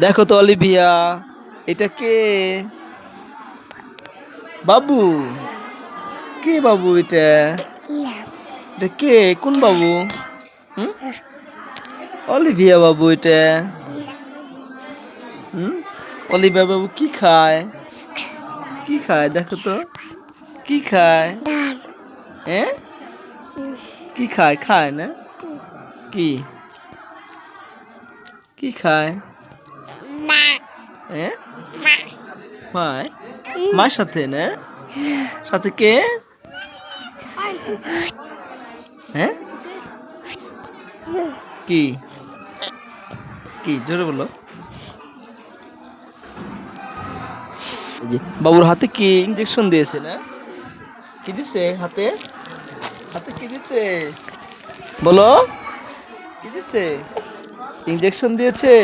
দেখো তো অলিভিয়া, এটা কে? বাবু। কে বাবু এটা? এটা কে? কোন বাবু? হুম? অলিভিয়া বাবু এটা। হুম? অলিভিয়া বাবু কি খায়? কি খায়? দেখো তো। কি খায়? হ্যাঁ কি খায়? খায় না? কি? কি খায় হ্যাঁ মায় মার সাথে, না? সাথে কে? হ্যাঁ? কি? কি? জোরে বলো। বাবুর হাতে কি ইঞ্জেকশন দিয়েছে, না? কি দিছে হাতে? হাতে কি দিচ্ছে বলো। কি দিছে? ইঞ্জেকশন দিয়েছে?